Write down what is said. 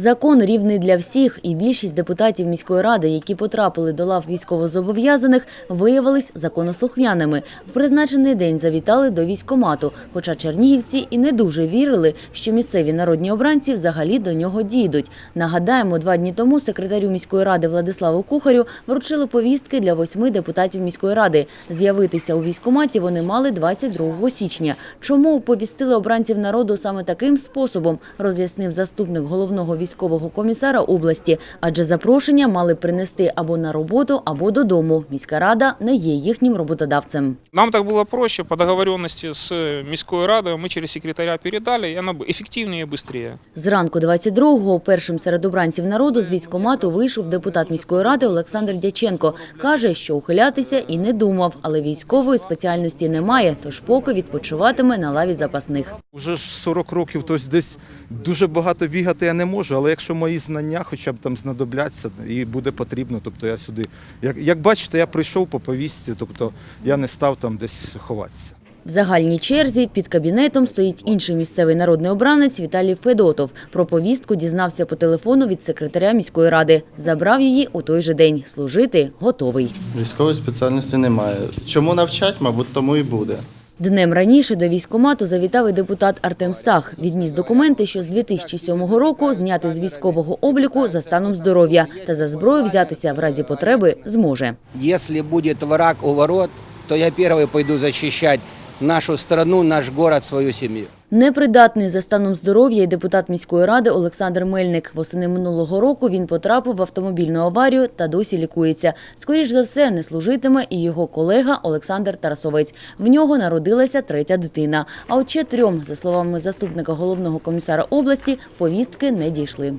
Закон рівний для всіх, і більшість депутатів міської ради, які потрапили до лав військовозобов'язаних, виявились законослухняними. В призначений день завітали до військкомату, хоча чернігівці і не дуже вірили, що місцеві народні обранці взагалі до нього дійдуть. Нагадаємо, два дні тому секретарю міської ради Владиславу Кухарю вручили повістки для восьми депутатів міської ради. З'явитися у військкоматі вони мали 22 січня. Чому оповістили обранців народу саме таким способом, роз'яснив заступник головного військового комісара області. Адже запрошення мали принести або на роботу, або додому. Міська рада не є їхнім роботодавцем. Нам так было проще, по договоренности с Міською радою мы через секретаря передали, и оно б- эффективнее и быстрее. Зранку 22-го першим серед обранців народу з військкомату вийшов депутат міської ради Олександр Дяченко. Каже, що ухилятися і не думав, але військової спеціальності немає, тож поки відпочиватиме на лаві запасних. Уже ж 40 років, тобто десь дуже багато бігати я не можу, але якщо мої знання хоча б там знадобляться і буде потрібно, тобто я сюди. Як, як бачите, я прийшов по повістці, тобто я не став там десь ховатися. В загальній черзі під кабінетом стоїть інший місцевий народний обранець Віталій Федотов. Про повістку дізнався по телефону від секретаря міської ради. Забрав її у той же день. Служити готовий. Військової спеціальності немає. Чому навчать, мабуть, тому і буде. Днем раніше до військкомату завітав і депутат Артем Стах. Відніс документи, що з 2007 року зняти з військового обліку за станом здоров'я та за зброю взятися в разі потреби зможе. Якщо буде враг у ворот, то я перший пойду защищать нашу страну, наш город, свою семью. Непридатний за станом здоров'я і депутат міської ради Олександр Мельник. Восени минулого року він потрапив в автомобільну аварію та досі лікується. Скоріш за все, не служитиме і його колега Олександр Тарасовець. В нього народилася третя дитина. А от ще трьом, за словами заступника головного комісара області, повістки не дійшли.